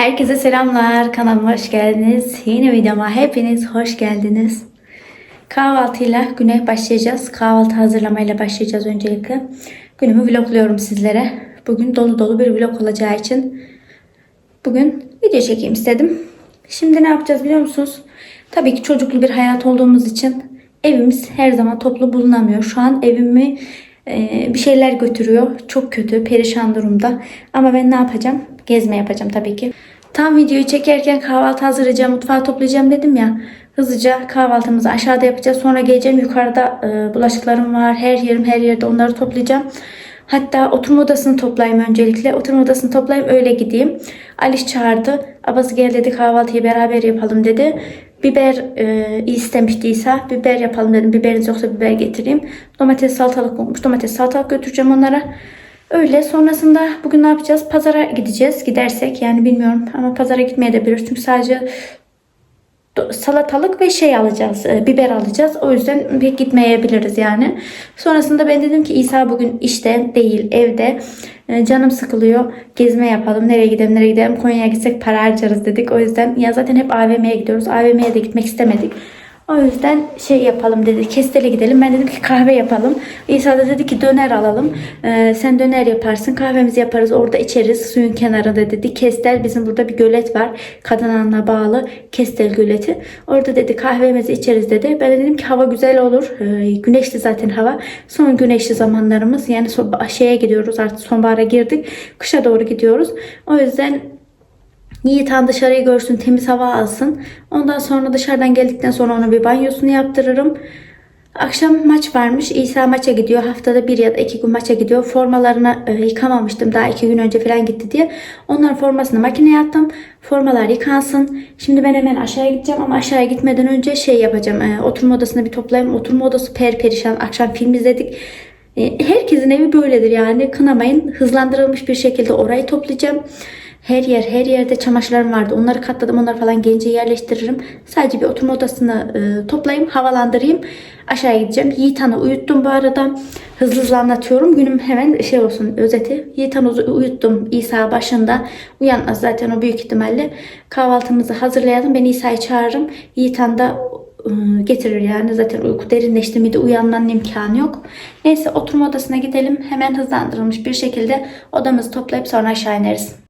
Herkese selamlar. Kanalıma hoş geldiniz. Yeni videoma hepiniz hoş geldiniz. Kahvaltıyla güne başlayacağız. Kahvaltı hazırlamayla başlayacağız öncelikle. Günümü vlogluyorum sizlere. Bugün dolu dolu bir vlog olacağı için bugün video çekeyim istedim. Şimdi ne yapacağız biliyor musunuz? Tabii ki çocuklu bir hayat olduğumuz için evimiz her zaman toplu bulunamıyor. Şu an evimi e, bir şeyler götürüyor. Çok kötü, perişan durumda. Ama ben ne yapacağım? Gezme yapacağım tabii ki. Tam videoyu çekerken kahvaltı hazırlayacağım, mutfağı toplayacağım dedim ya. Hızlıca kahvaltımızı aşağıda yapacağız. Sonra geleceğim yukarıda e, bulaşıklarım var. Her yerim her yerde onları toplayacağım. Hatta oturma odasını toplayayım öncelikle. Oturma odasını toplayayım öyle gideyim. Aliş çağırdı. Abası gel dedi kahvaltıyı beraber yapalım dedi. Biber e, istemişti. Biber yapalım dedim. Biberiniz yoksa biber getireyim. Domates salatalık olmuş. Domates salatalık götüreceğim onlara. Öyle sonrasında bugün ne yapacağız? Pazara gideceğiz. Gidersek yani bilmiyorum ama pazara gitmeye de biliriz. Çünkü sadece salatalık ve şey alacağız. e, biber alacağız. O yüzden pek gitmeyebiliriz yani. Sonrasında ben dedim ki İsa bugün işte değil evde. E, canım sıkılıyor. Gezme yapalım. Nereye gidelim nereye gidelim. Konya'ya gitsek para harcarız dedik. O yüzden ya zaten hep AVM'ye gidiyoruz. AVM'ye de gitmek istemedik. O yüzden şey yapalım dedi. Kestele gidelim. Ben dedim ki kahve yapalım. İsa da dedi ki döner alalım. Ee, sen döner yaparsın. Kahvemizi yaparız. Orada içeriz. Suyun kenarında dedi. Kestel bizim burada bir gölet var. Kadanan'la bağlı. Kestel göleti. Orada dedi kahvemizi içeriz dedi. Ben de dedim ki hava güzel olur. Ee, güneşli zaten hava. Son güneşli zamanlarımız. Yani son, şeye gidiyoruz artık sonbahara girdik. Kışa doğru gidiyoruz. O yüzden Yiğit Han dışarıyı görsün, temiz hava alsın. Ondan sonra dışarıdan geldikten sonra ona bir banyosunu yaptırırım. Akşam maç varmış. İsa maça gidiyor. Haftada bir ya da iki gün maça gidiyor. Formalarını e, yıkamamıştım. Daha iki gün önce falan gitti diye. Onların formasını makineye attım. Formalar yıkansın. Şimdi ben hemen aşağıya gideceğim ama aşağıya gitmeden önce şey yapacağım. E, oturma odasını bir toplayayım. Oturma odası per perişan. Akşam film izledik. E, Herkesin evi böyledir yani. Kınamayın. Hızlandırılmış bir şekilde orayı toplayacağım. Her yer her yerde çamaşırlarım vardı. Onları katladım. Onları falan gence yerleştiririm. Sadece bir oturma odasını e, toplayayım. Havalandırayım. Aşağıya gideceğim. Yiğitan'ı uyuttum bu arada. Hızlı hızlı anlatıyorum. Günüm hemen şey olsun özeti. Yiğitan'ı uyuttum. İsa başında. Uyanmaz zaten o büyük ihtimalle. Kahvaltımızı hazırlayalım. Ben İsa'yı çağırırım. Yiğitan da e, getirir yani. Zaten uyku derinleşti miydi uyanmanın imkanı yok. Neyse oturma odasına gidelim. Hemen hızlandırılmış bir şekilde odamızı toplayıp sonra aşağı ineriz.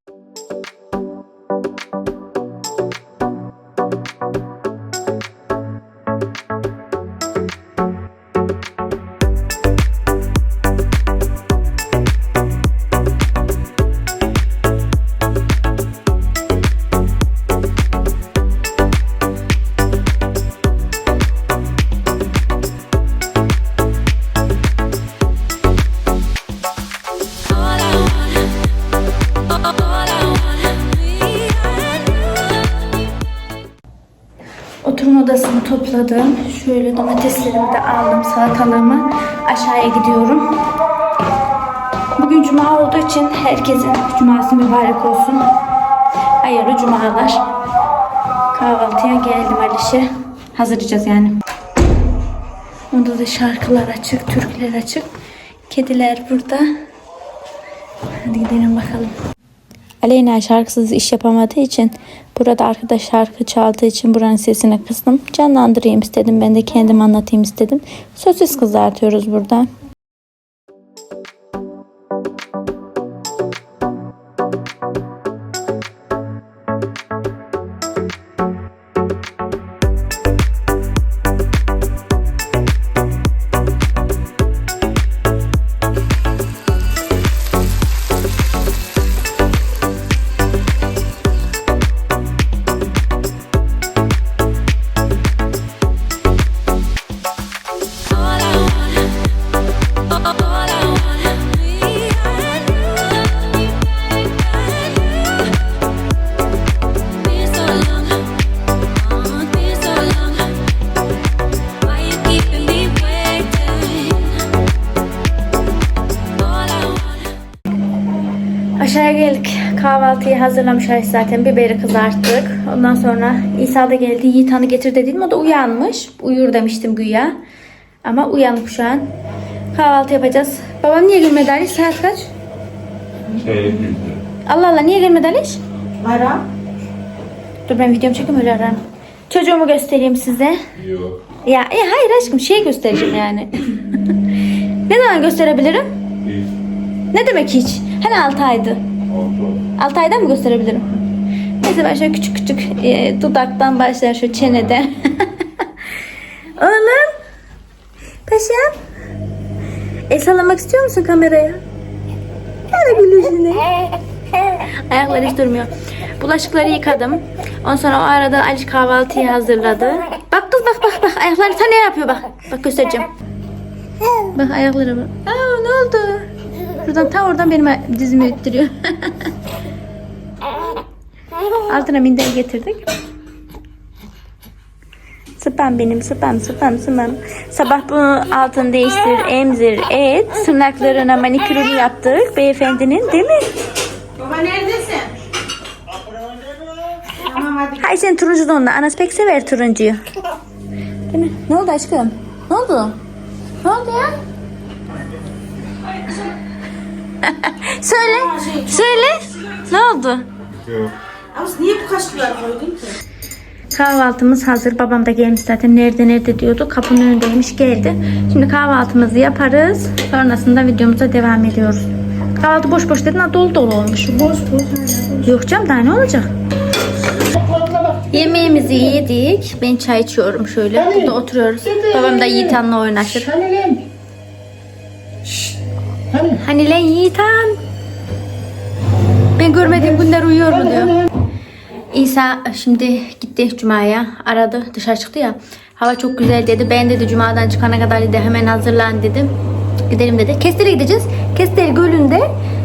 Topladım. Şöyle domateslerimi de aldım. Salatalığımı. Aşağıya gidiyorum. Bugün cuma olduğu için herkesin cuması mübarek olsun. Hayırlı cumalar. Kahvaltıya geldim Alişe. Hazırlayacağız yani. Onda da şarkılar açık, türküler açık. Kediler burada. Hadi gidelim bakalım. Aleyna şarkısız iş yapamadığı için burada arkadaş şarkı çaldığı için buranın sesini kıstım. Canlandırayım istedim. Ben de kendim anlatayım istedim. Sosis kızartıyoruz burada. Hazırlamış Ayşe zaten. Biberi kızarttık. Ondan sonra İsa da geldi. Yiğit Han'ı getir dedim. O da uyanmış. Uyur demiştim güya. Ama uyanık şu an. Kahvaltı yapacağız. Babam niye gelmedi Ali? Saat kaç? Şey, Allah Allah niye gelmedi Ali? Ara. Dur ben videomu çekeyim öyle ararım. Çocuğumu göstereyim size. Yok. Ya e, hayır aşkım şey göstereceğim yani. ne zaman gösterebilirim? Değil. Ne demek hiç? Hani 6 aydı. 6 aydan mı gösterebilirim? Neyse ben şöyle küçük küçük e, dudaktan başlar şu çeneden. Oğlum. Paşam. El sallamak istiyor musun kameraya? Hadi gülüşüne. Ayakları hiç durmuyor. Bulaşıkları yıkadım. Ondan sonra o arada Aliş kahvaltıyı hazırladı. Bak kız bak bak bak. Ayakları ta ne yapıyor bak. Bak göstereceğim. Bak ayakları bak. Aa ne oldu? Şuradan ta oradan benim dizimi ittiriyor. Altına minder getirdik. Sıpam benim sıpam sıpam sıpam. Sabah bunu altını değiştir, emzir, et. Tırnaklarına manikürünü yaptık beyefendinin değil mi? Baba neredesin? Hay sen turuncu donla. Anas pek sever turuncuyu. Değil mi? Ne oldu aşkım? Ne oldu? Ne oldu ya? söyle. Söyle. Ne oldu? Yok. Ama niye bu kaşıkları koydun ki? Kahvaltımız hazır. Babam da gelmiş zaten. Nerede nerede diyordu. Kapının önündeymiş geldi. Şimdi kahvaltımızı yaparız. Sonrasında videomuza devam ediyoruz. Kahvaltı boş boş dedin ha dolu dolu olmuş. Boş boş. Yok canım daha ne olacak? Yemeğimizi yedik. Ben çay içiyorum şöyle. Burada oturuyoruz. Babam da Yiğitan'la oynaşır. Hani lan? Yiğitan? Ben görmediğim günler uyuyor mu diyor. İsa şimdi gitti Cuma'ya. Aradı. Dışarı çıktı ya. Hava çok güzel dedi. Ben dedi Cuma'dan çıkana kadar dedi hemen hazırlan dedim. Gidelim dedi. Kestel'e gideceğiz. Kestel Gölü'nde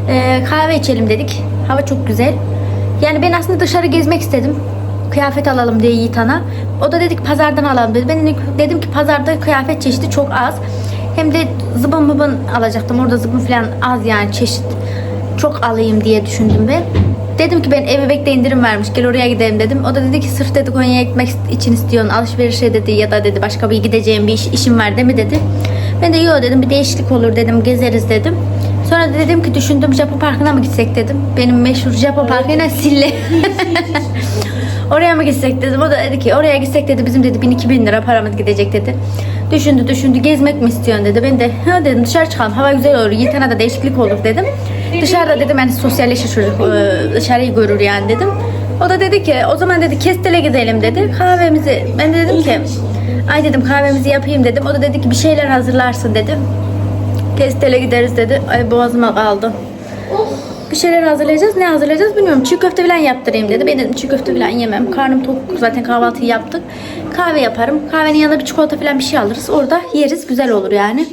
e, kahve içelim dedik. Hava çok güzel. Yani ben aslında dışarı gezmek istedim. Kıyafet alalım diye Yiğitan'a. O da dedik pazardan alalım dedi. Ben dedim ki pazarda kıyafet çeşidi çok az. Hem de zıbın mıbın alacaktım. Orada zıbın falan az yani çeşit. Çok alayım diye düşündüm ben. Dedim ki ben eve bekle indirim vermiş. Gel oraya gidelim dedim. O da dedi ki sırf dedi Konya'ya gitmek için istiyorsun. Alışverişe dedi ya da dedi başka bir gideceğim bir iş, işim var değil mi dedi. Ben de yok dedim bir değişiklik olur dedim gezeriz dedim. Sonra dedim ki düşündüm Japon Parkı'na mı gitsek dedim. Benim meşhur Japon Parkı'yla Sille. Oraya mı gitsek dedim. O da dedi ki oraya gitsek dedi bizim dedi 1000-2000 lira paramız gidecek dedi. Düşündü düşündü gezmek mi istiyorsun dedi. Ben de ha dedim dışarı çıkalım hava güzel olur. Yiğitana da değişiklik olur dedim. Dışarıda dedim yani sosyalleşir çocuk e, dışarıyı görür yani dedim. O da dedi ki o zaman dedi Kestel'e gidelim dedi. Kahvemizi ben de dedim ki ay dedim kahvemizi yapayım dedim. O da dedi ki bir şeyler hazırlarsın dedi. Kestel'e gideriz dedi. Ay boğazıma kaldı. Bir şeyler hazırlayacağız. Ne hazırlayacağız bilmiyorum. Çiğ köfte falan yaptırayım dedi. Ben dedim çiğ köfte falan yemem. Karnım tok. Zaten kahvaltıyı yaptık. Kahve yaparım. Kahvenin yanında bir çikolata falan bir şey alırız. Orada yeriz. Güzel olur yani.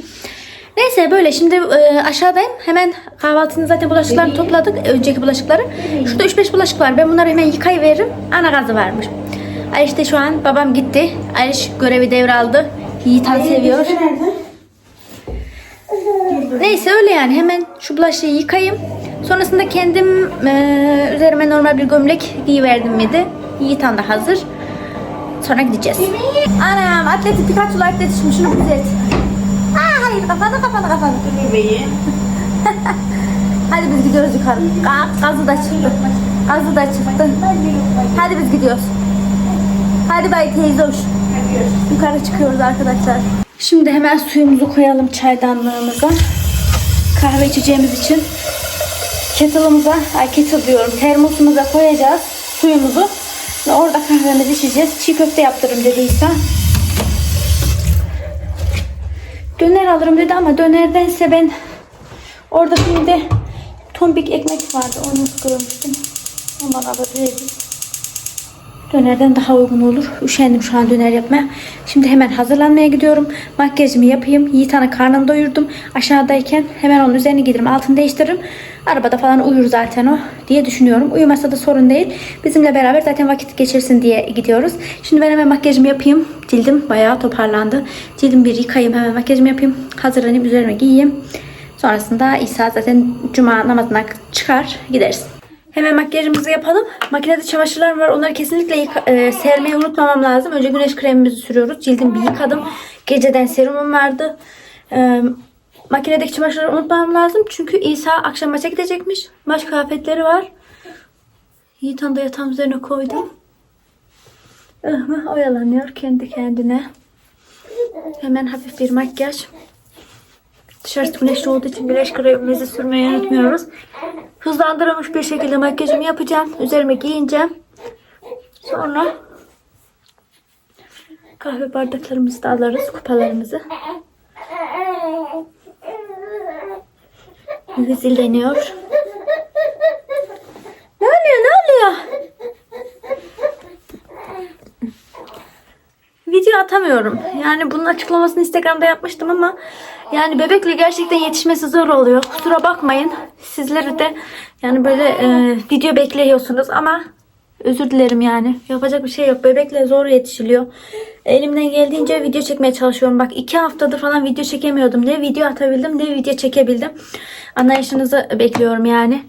Neyse böyle şimdi e, aşağıdayım. Hemen kahvaltının zaten bulaşıklarını topladık. Önceki bulaşıkları. Şurada 3-5 bulaşık var. Ben bunları hemen yıkayıveririm. Ana gazı varmış. Ay işte şu an babam gitti. Ayşe görevi devraldı. Yiğitan seviyor. Neyse öyle yani hemen şu bulaşığı yıkayayım. Sonrasında kendim eee, üzerime normal bir gömlek giyiverdim miydi? Yiğitan da hazır. Sonra gideceğiz. Anam atleti Pikachu'lu atleti şimdi şunu düzelt. Aa hayır kafanı kafanı kafanı. Bebeği. Hadi biz gidiyoruz yukarı. Ga- Gazı da çıktı. Gazı da çıktı. Hadi biz gidiyoruz. Hadi bay teyze hoş. Yukarı çıkıyoruz arkadaşlar. Şimdi hemen suyumuzu koyalım çaydanlığımıza. Kahve içeceğimiz için kettle'ımıza, ay kettle diyorum, termosumuza koyacağız suyumuzu. Ve orada kahvemizi içeceğiz. Çiğ köfte yaptırırım dediyse. Döner alırım dedi ama dönerdense ben orada şimdi tombik ekmek vardı. Onu kırmıştım. Ondan alabilirim. Dönerden daha uygun olur. Üşendim şu an döner yapmaya. Şimdi hemen hazırlanmaya gidiyorum. Makyajımı yapayım. Yiğitan'ın karnını doyurdum. Aşağıdayken hemen onun üzerine giderim. Altını değiştiririm. Arabada falan uyur zaten o diye düşünüyorum. Uyumasa da sorun değil. Bizimle beraber zaten vakit geçirsin diye gidiyoruz. Şimdi ben hemen makyajımı yapayım. Cildim bayağı toparlandı. Cildim bir yıkayayım. Hemen makyajımı yapayım. Hazırlanayım. Üzerime giyeyim. Sonrasında İsa zaten cuma namazına çıkar. Gideriz. Hemen makyajımızı yapalım. Makinede çamaşırlarım var. Onları kesinlikle yıka- e, sermeyi unutmamam lazım. Önce güneş kremimizi sürüyoruz. Cildim bir yıkadım. Geceden serumum vardı. E, makinedeki çamaşırları unutmamam lazım. Çünkü İsa akşam maça gidecekmiş. Maç kıyafetleri var. Yiğitan da yatağın üzerine koydum. Ihmı oyalanıyor kendi kendine. Hemen hafif bir makyaj. Dışarısı güneşli olduğu için güneş kremimizi sürmeyi unutmuyoruz. Hızlandırılmış bir şekilde makyajımı yapacağım. Üzerime giyineceğim. Sonra kahve bardaklarımızı da alırız. Kupalarımızı. Zilleniyor. Ne oluyor ne oluyor? Video atamıyorum. Yani bunun açıklamasını Instagram'da yapmıştım ama yani bebekle gerçekten yetişmesi zor oluyor. Kusura bakmayın. Sizleri de yani böyle e, video bekliyorsunuz ama özür dilerim yani. Yapacak bir şey yok. Bebekle zor yetişiliyor. Elimden geldiğince video çekmeye çalışıyorum. Bak iki haftadır falan video çekemiyordum. Ne video atabildim ne video çekebildim. Anlayışınızı bekliyorum yani.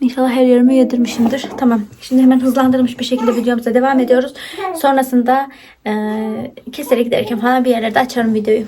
İnşallah her yerimi yedirmişimdir. Tamam. Şimdi hemen hızlandırılmış bir şekilde videomuza devam ediyoruz. Sonrasında e, kesere giderken falan bir yerlerde açarım videoyu.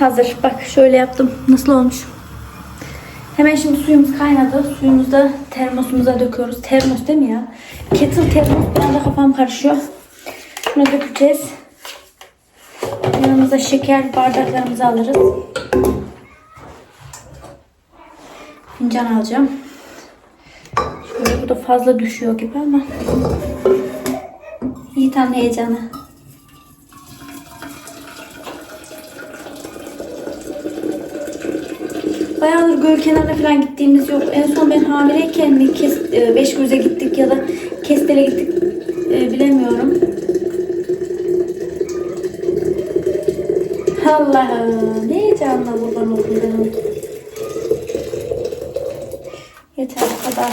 Hazır. Bak şöyle yaptım. Nasıl olmuş? Hemen şimdi suyumuz kaynadı. Suyumuzu da termosumuza döküyoruz. Termos değil mi ya? Kettle termos. Bir anda kafam karışıyor. Şunu dökeceğiz. Yanımıza şeker bardaklarımızı alırız. Fincan alacağım. Şöyle bu da fazla düşüyor gibi ama. İyi tam heyecanı. Bayağıdır göl kenarına falan gittiğimiz yok. En son ben hamileyken mi kes, e, beş göze gittik ya da kestele gittik e, bilemiyorum. Allah'ım ne heyecanla buradan okudum. Yeter kadar.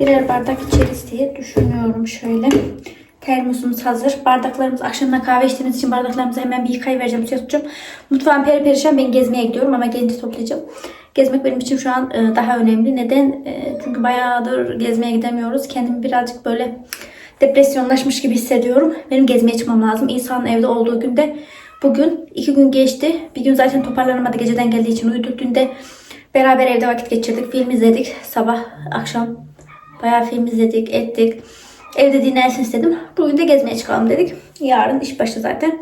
Birer bardak içeriz diye düşünüyorum şöyle. Termosumuz hazır. Bardaklarımız akşamdan kahve içtiğimiz için bardaklarımızı hemen bir yıkayıvereceğim. Tutacağım. Mutfağım peri perişan. Ben gezmeye gidiyorum ama gelince toplayacağım. Gezmek benim için şu an e, daha önemli. Neden? E, Çünkü bayağıdır gezmeye gidemiyoruz. Kendimi birazcık böyle depresyonlaşmış gibi hissediyorum. Benim gezmeye çıkmam lazım. İnsanın evde olduğu günde bugün iki gün geçti. Bir gün zaten toparlanamadı geceden geldiği için uyuduk. Dün de beraber evde vakit geçirdik. Film izledik. Sabah akşam bayağı film izledik, ettik. Evde dinlensin istedim. Bugün de gezmeye çıkalım dedik. Yarın iş başı zaten.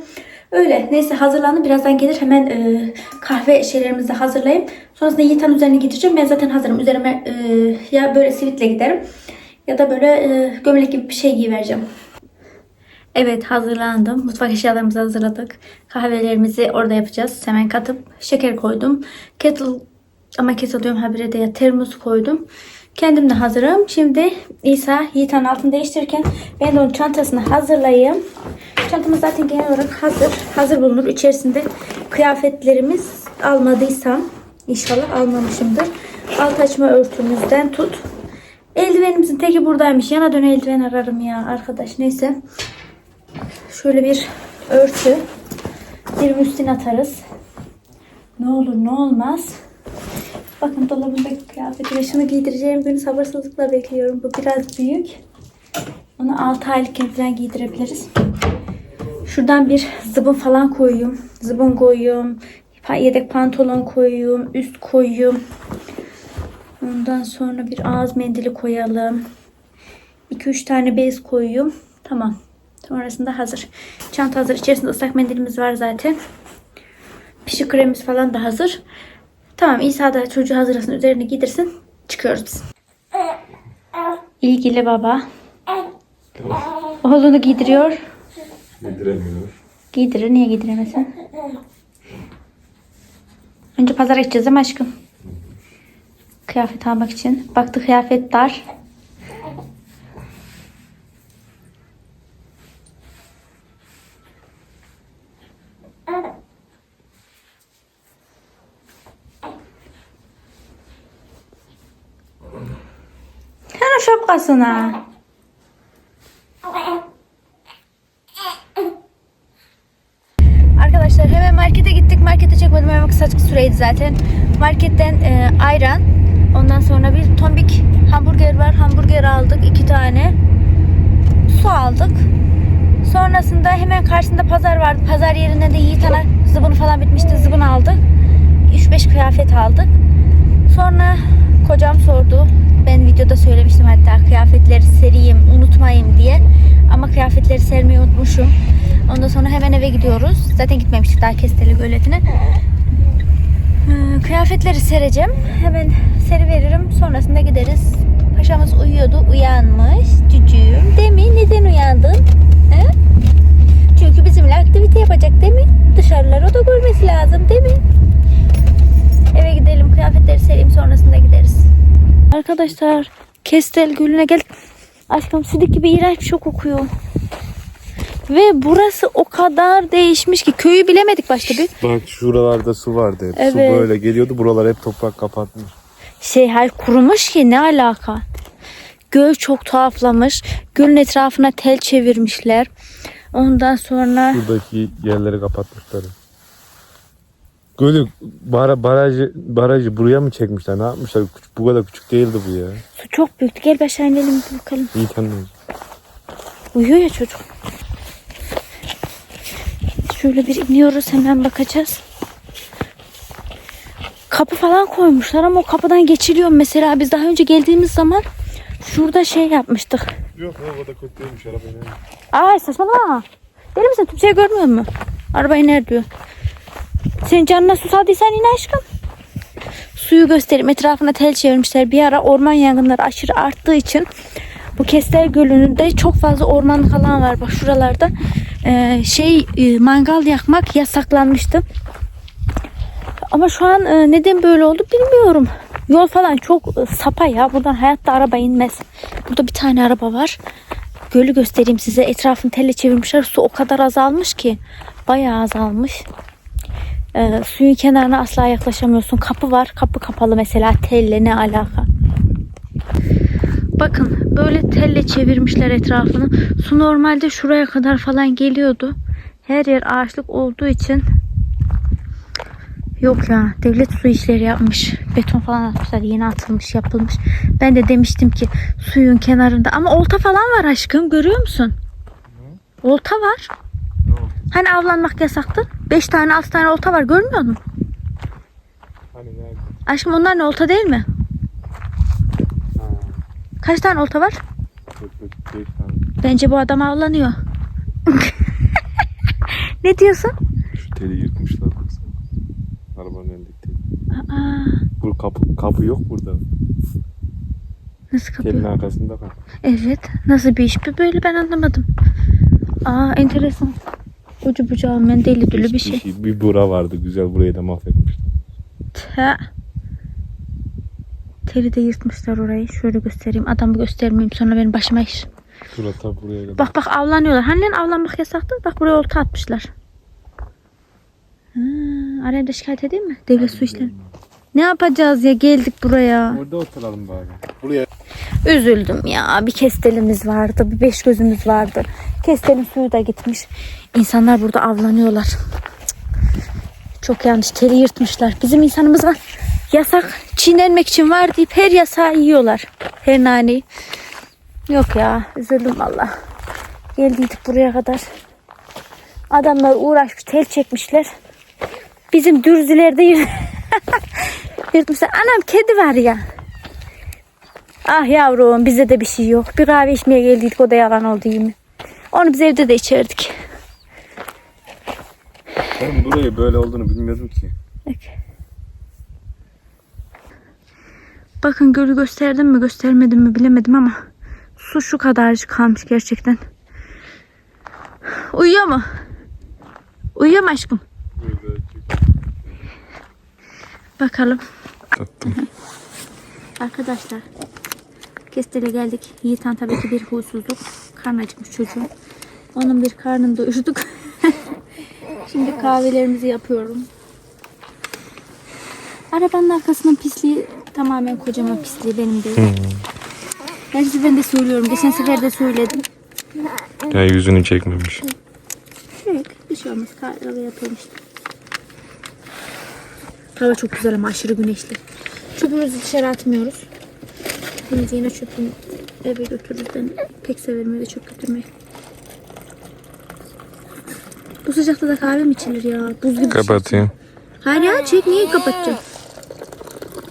Öyle. Neyse hazırlandım. Birazdan gelir hemen e, kahve şeylerimizi hazırlayayım. Sonrasında Yiğit'in üzerine gideceğim. Ben zaten hazırım. Üzerime e, ya böyle sivitle giderim. Ya da böyle e, gömlek gibi bir şey giyivereceğim. Evet hazırlandım. Mutfak eşyalarımızı hazırladık. Kahvelerimizi orada yapacağız. Hemen katıp şeker koydum. Kettle ama kettle diyorum habire de ya termos koydum. Kendim de hazırım. Şimdi İsa Yiğit'in altını değiştirirken ben de onun çantasını hazırlayayım. Çantamız zaten genel olarak hazır. Hazır bulunur. İçerisinde kıyafetlerimiz almadıysam inşallah almamışımdır. Alt açma örtümüzden tut. Eldivenimizin teki buradaymış. Yana dön eldiven ararım ya arkadaş. Neyse. Şöyle bir örtü. Bir müstin atarız. Ne olur ne olmaz. Bakın dolabımdaki kıyafeti ve şunu giydireceğim günü sabırsızlıkla bekliyorum. Bu biraz büyük. Onu 6 aylıkken falan giydirebiliriz. Şuradan bir zıbın falan koyuyorum. Zıbın koyuyorum. Yedek pantolon koyuyorum. Üst koyuyorum. Ondan sonra bir ağız mendili koyalım. 2-3 tane bez koyuyorum. Tamam. Sonrasında hazır. Çanta hazır. İçerisinde ıslak mendilimiz var zaten. Pişi kremimiz falan da hazır. Tamam İsa da çocuğu hazırlasın. Üzerine giydirsin. Çıkıyoruz biz. İlgili baba. Oğlunu giydiriyor. Yediremiyor. Giydirir. Niye giydiremesin? Önce pazara gideceğiz değil mi aşkım? Kıyafet almak için. Baktı kıyafet dar. şapkasına. Arkadaşlar hemen markete gittik. Markete çekmedim ama kısa süreydi zaten. Marketten e, ayran. Ondan sonra bir tombik hamburger var. Hamburger aldık. iki tane. Su aldık. Sonrasında hemen karşısında pazar vardı. Pazar yerinde de Yiğit Ana zıbını falan bitmişti. Zıbını aldık. 3-5 kıyafet aldık. Sonra kocam sordu. Ben videoda söylemiştim hatta kıyafetleri sereyim, unutmayayım diye. Ama kıyafetleri sermeyi unutmuşum. Ondan sonra hemen eve gidiyoruz. Zaten gitmemiştik daha Kesteli Göleti'ne. Ee, Kıyafetleri sereceğim. Hemen seri veririm. Sonrasında gideriz. Paşamız uyuyordu. Uyanmış. Cücüğüm. Değil mi? Neden uyandın? He? Çünkü bizimle aktivite yapacak değil mi? Dışarıları o da görmesi lazım değil mi? Eve gidelim. Kıyafetleri sereyim. Sonrasında gideriz. Arkadaşlar Kestel Gölü'ne geldik. Aşkım sidik gibi iğrenç bir şey kokuyor. Ve burası o kadar değişmiş ki köyü bilemedik başta bir. Bak şuralarda su vardı hep. Su Evet. böyle geliyordu. Buralar hep toprak kapatmış. Şey hayır kurumuş ki ne alaka? Göl çok tuhaflamış. Gölün etrafına tel çevirmişler. Ondan sonra Buradaki yerleri kapatmışlar. Gölü bara, barajı, barajı buraya mı çekmişler? Ne yapmışlar? Küçük- Bu kadar küçük değildi bu ya. su çok büyüktü. Gel bir aşağı inelim bir bakalım. İyi tanıdım. Uyuyor ya çocuk. Şöyle bir iniyoruz hemen bakacağız. Kapı falan koymuşlar ama o kapıdan geçiliyor mesela. Biz daha önce geldiğimiz zaman şurada şey yapmıştık. Yok o kadar kötü değilmiş arabayı. Ay saçmalama. Deli misin? Şey görmüyor musun? Araba iner diyor. Senin canına susadıysan in aşkım. Suyu göstereyim. Etrafına tel çevirmişler. Bir ara orman yangınları aşırı arttığı için bu Kestel Gölü'nde çok fazla ormanlık alan var. Bak şuralarda e, şey e, mangal yakmak yasaklanmıştı. Ama şu an e, neden böyle oldu bilmiyorum. Yol falan çok e, sapa ya. Buradan hayatta araba inmez. Burada bir tane araba var. Gölü göstereyim size. Etrafını telle çevirmişler. Su o kadar azalmış ki. Bayağı azalmış. Ee, suyun kenarına asla yaklaşamıyorsun. Kapı var. Kapı kapalı mesela. Telle ne alaka? Bakın böyle telle çevirmişler etrafını. Su normalde şuraya kadar falan geliyordu. Her yer ağaçlık olduğu için Yok ya devlet su işleri yapmış. Beton falan atmışlar. Yeni atılmış yapılmış. Ben de demiştim ki suyun kenarında. Ama olta falan var aşkım. Görüyor musun? Olta var. Hani avlanmak yasaktı? 5 tane 6 tane olta var. Görmüyor musun? Hani nerede? Aşkım onlar ne olta değil mi? Kaç tane olta var? Dört, dört, beş tane. Bence bu adam avlanıyor. ne diyorsun? Şu teli yırtmışlar baksana. Arabanın elindeki teli. Aa, Bu kapı, kapı yok burada. nasıl Telin kapıyor? arkasında kal. Evet. Nasıl bir iş bu böyle ben anlamadım. Aa enteresan. Ucu bucağı ben deli dülü bir şey. Bir bura vardı güzel burayı da mahvetmişler. Te. Teli de yırtmışlar orayı. Şöyle göstereyim. Adamı göstermeyeyim sonra benim başıma iş. Şura ta buraya kadar. Bak bak avlanıyorlar. Hani lan avlanmak yasaktı? Bak buraya olta atmışlar. Ha, araya da şikayet edeyim mi? Devlet su işleri. Ne yapacağız ya geldik buraya. Orada oturalım bari. Buraya. Üzüldüm ya. Bir kestelimiz vardı. Bir beş gözümüz vardı. Kestelin suyu da gitmiş. İnsanlar burada avlanıyorlar. Çok yanlış. Teli yırtmışlar. Bizim insanımız var. Yasak çiğnenmek için var deyip her yasağı yiyorlar. Her naneyi. Yok ya. Üzüldüm valla. Geldiydik buraya kadar. Adamlar uğraşmış. Tel çekmişler. Bizim dürzülerde yır- yırtmışlar. Anam kedi var ya. Ah yavrum bize de bir şey yok. Bir kahve içmeye geldik o da yalan oldu mi? Onu biz evde de içerdik. Ben burayı böyle olduğunu bilmiyordum ki. Bakın gölü gösterdim mi göstermedim mi bilemedim ama su şu kadarcık kalmış gerçekten. Uyuyor mu? Uyuyor mu aşkım? Bakalım. Tattım. Arkadaşlar Kestel'e geldik. Yiğitan tabii ki bir huysuzluk. Karnı acıkmış çocuğun. Onun bir karnını doyurduk. Şimdi kahvelerimizi yapıyorum. Arabanın arkasının pisliği tamamen kocaman pisliği benim değil. Her seferinde söylüyorum. Geçen sefer de söyledim. Ya yüzünü çekmemiş. Yok bir şey olmaz. Kahve yapalım işte. Hava çok güzel ama aşırı güneşli. Çöpümüzü dışarı atmıyoruz. Biz yine çöpümü eve götürürüz. Ben pek severim öyle çöp götürmeyi. Bu sıcakta da kahve mi içilir ya? Buz gibi. şey. Kapatayım. Hayır ya çek niye kapatacağım?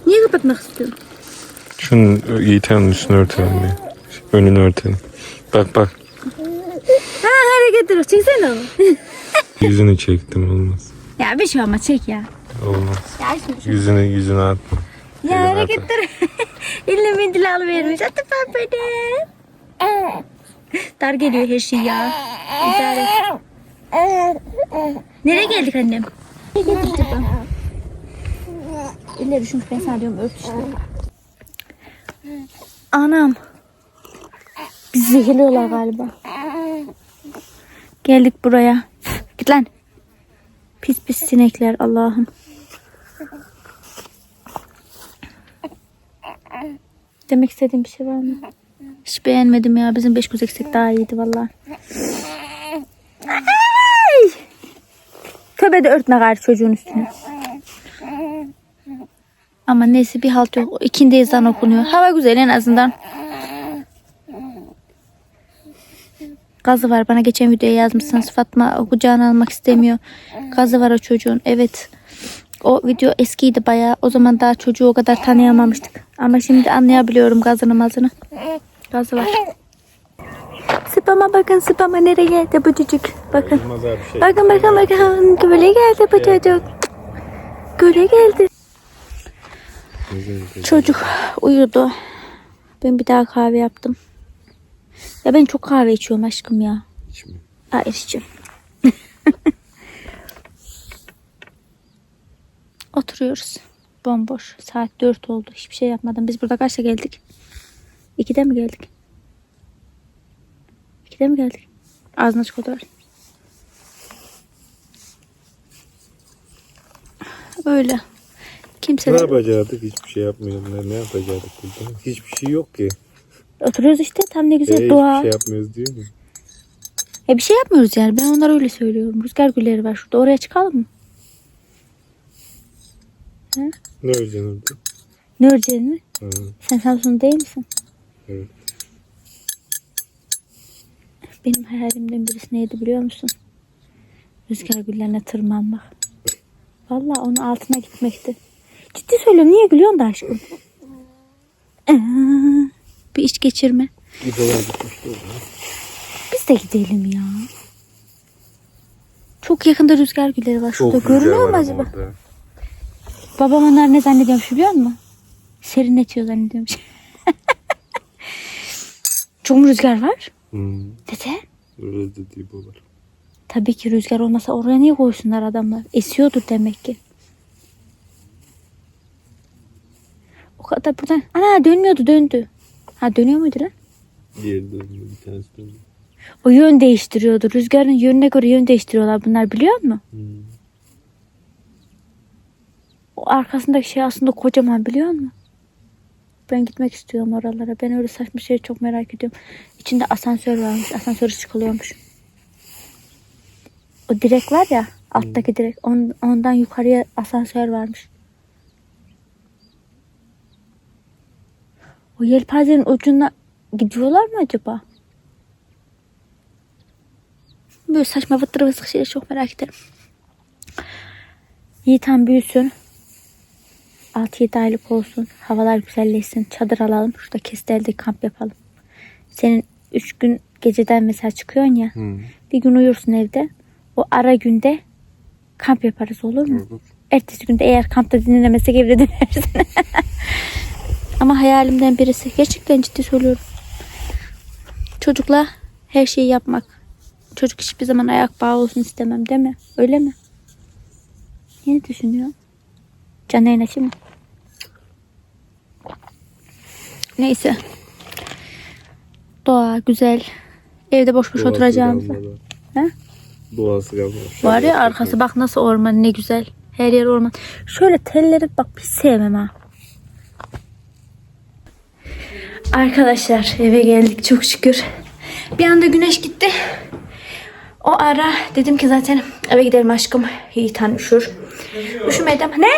Niye kapatmak istiyorsun? Şunun yiğitenin üstünü örtelim bir. Önünü örtelim. Bak bak. Ha hareketler çeksene onu. Yüzünü çektim olmaz. ya bir şey ama çek ya. Olmaz. Ya şimdi Yüzünü yüzüne at. Ya Elini hareketler. Eline mendil alıvermiş. Hadi ben beni. Dar geliyor her şey ya. İdare et. Nereye geldik annem? Nereye? İleri çünkü ben sana diyorum ört işte. Anam. Bizi zehirliyorlar galiba. Geldik buraya. Git lan. Pis pis sinekler Allah'ım. Demek istediğim bir şey var mı? Hiç beğenmedim ya. Bizim beş göz eksik daha iyiydi valla. Ay! Tövbe de örtme gari çocuğun üstüne. Ama neyse bir halt yok. İkindi ezan okunuyor. Hava güzel en azından. Gazı var. Bana geçen videoya yazmışsınız. Fatma kucağına almak istemiyor. Gazı var o çocuğun. Evet. O video eskiydi bayağı. O zaman daha çocuğu o kadar tanıyamamıştık. Ama şimdi anlayabiliyorum gazını mazını. Gazı var. Spama bakın spama nereye geldi bu çocuk. Bakın. Şey. Bakın bakın bakın. Göle geldi bu çocuk. Göle geldi. Çocuk uyudu. Ben bir daha kahve yaptım. Ya ben çok kahve içiyorum aşkım ya. İçme. Hayır içeceğim. Oturuyoruz. Bomboş. Saat 4 oldu. Hiçbir şey yapmadım. Biz burada kaçta geldik? 2'de mi geldik? 2'de mi geldik? Ağzını açık otur. Öyle. Kimse Ne yapacaktık? Hiçbir şey yapmıyorlar. Ne yapacaktık burada? Hiçbir şey yok ki. oturuyoruz işte. Tam ne güzel Ee, dua. hiçbir şey yapmıyoruz diyor mu? E bir şey yapmıyoruz yani. Ben onlara öyle söylüyorum. Rüzgar gülleri var şurada. Oraya çıkalım mı? Ne öleceksin orada? Ne öreceğiz mi? Ha, Sen Samsun değil misin? evet. Benim hayalimden birisi neydi biliyor musun? Rüzgar güllerine tırmanmak. Vallahi onun altına gitmekti. Ciddi söylüyorum. Niye gülüyorsun da aşkım? Ee, bir iç geçirme. Gitmişti. Biz de gidelim ya. Çok yakında rüzgar gülleri var şurada. rüzgar Görünüyor mu acaba? orada. Babam onlar ne zannediyormuş biliyor musun? Serinletiyor zannediyormuş. Çok mu rüzgar var? Hmm. Dede. Öyle dediği bu var. Tabii ki rüzgar olmasa oraya niye koysunlar adamlar? Esiyordur demek ki. O kadar buradan... Ana dönmüyordu döndü. Ha dönüyor muydu lan? Diğeri döndü. Bir tanesi döndü. O yön değiştiriyordu. Rüzgarın yönüne göre yön değiştiriyorlar bunlar biliyor musun? Hmm. O arkasındaki şey aslında kocaman biliyor musun? Ben gitmek istiyorum oralara. Ben öyle saçma şeyi çok merak ediyorum. İçinde asansör varmış. Asansörü çıkılıyormuş. O direk var ya alttaki direk. On, ondan yukarıya asansör varmış. O yelpazenin ucuna gidiyorlar mı acaba? Böyle saçma vıttır vısık şeyleri çok merak ederim. Yiğitan büyüsün. 6-7 aylık olsun. Havalar güzelleşsin. Çadır alalım. Şurada Kestel'de kamp yapalım. Senin 3 gün geceden mesela çıkıyorsun ya. Hmm. Bir gün uyursun evde. O ara günde kamp yaparız olur mu? Olur. Ertesi günde eğer kampta dinlemesek evde dinlersin. Ama hayalimden birisi. Gerçekten ciddi söylüyorum. Çocukla her şeyi yapmak. Çocuk hiçbir zaman ayak bağı olsun istemem değil mi? Öyle mi? Ne düşünüyorsun? Canlı yayın açayım mı? Neyse. Doğa güzel. Evde boş boş Doğası oturacağımıza. kalmadı. He? Doğası kalmadı. Var ya arkası bak nasıl orman ne güzel. Her yer orman. Şöyle telleri bak hiç sevmem ha. Arkadaşlar eve geldik çok şükür. Bir anda güneş gitti. O ara dedim ki zaten eve gidelim aşkım. Yiğitan üşür. Üşümedim. Ne?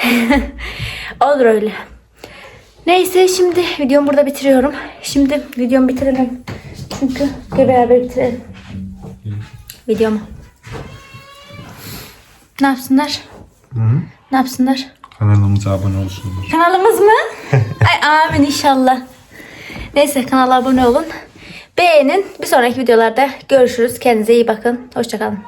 Olur öyle. Neyse şimdi videomu burada bitiriyorum. Şimdi videomu bitirelim. Çünkü gel beraber bitirelim. Videomu. Ne yapsınlar? Ne yapsınlar? Kanalımıza abone olsunlar. Kanalımız mı? Ay amin inşallah. Neyse kanala abone olun. Beğenin. Bir sonraki videolarda görüşürüz. Kendinize iyi bakın. Hoşçakalın.